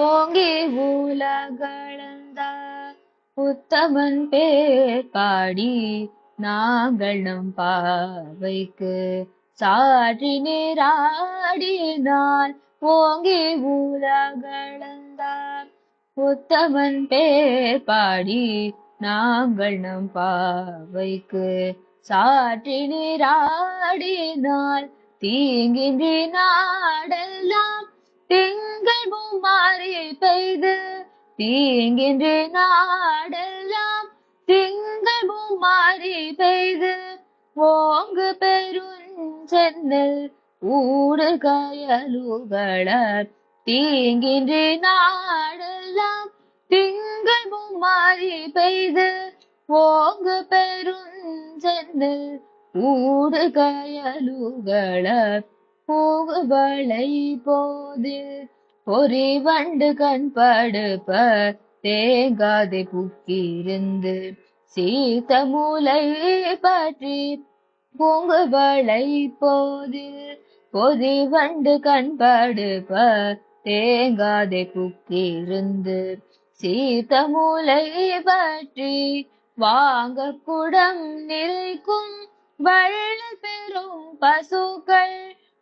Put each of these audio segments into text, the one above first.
ஓங்கி உலகளந்த உத்தமன் பேர் பாடி நாங்கள் நம் பாவைக்கு சாற்றி நீராடினால் ஓங்கி உலகளந்தார் உத்தமன் பேர் பாடி நாங்கள் நம் பாவைக்கு சாற்றி நீராடினால் தீங்கின்றி நாடெல்லாம் தீங்கின்ற நாடெல்லாம் திங்கள் மாறி பெய்து. ஓங்கு பெருஞ்சென்னல் ஊடு கயலுகள தீங்கின்ற நாடெல்லாம் திங்கள் மாறி பெய்து. ஓங்கு பெருஞ்சென்னல் ஊடு கயலுகள பூகுவளை போதில் பொறி வண்டு கண் படுப்ப தேங்காதை புக்கிருந்து சீத்த மூலை பற்றி பூங்குவளை போதில் பொதி வண்டு கண் படுப்ப தேங்காதை புக்கிருந்து சீத்த மூலை பற்றி வாங்க குடம் நிற்கும் வள்ளல் பெறும் பசுக்கள்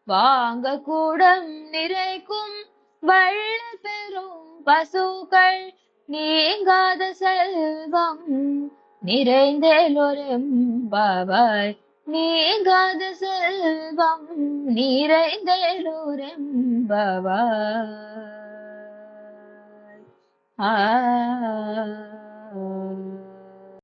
வாங்க குடம் நிறைக்கும் வள்ள பெறும் பசுக்கள் நீங்காத செல்வம் நிறைந்தேலொரெம்பாவாய். நீங்காத செல்வம் நிறைந்தேலொரெம்பாவாய். ஆ.